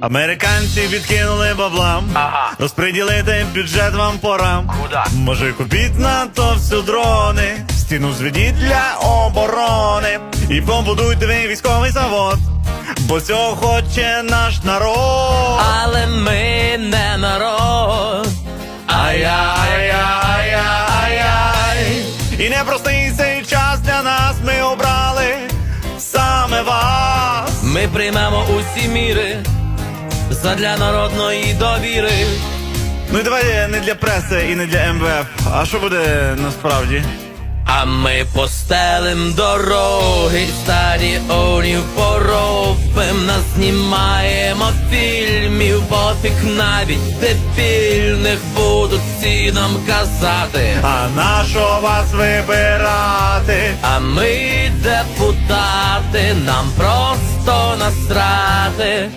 Американці відкинули баблам, Ага. розподілити бюджет вам пора. Куда? Може купіть на то всю дрони, стіну зведіть для оборони і побудуйте ви військовий завод, бо цього хоче наш народ. Але ми не народ. Ай-яй-яй-яй-яй І непростий цей час для нас ми обрали саме вас. Ми приймемо усі міри задля народної довіри. Ну і давай не для преси і не для МВФ. А що буде насправді? А ми постелим дороги, стадіонів поробим, назнімаємо фільмів, пофіг навіть дебільних будуть всі нам казати. А на що вас вибирати? А ми депутати, нам просто насрати.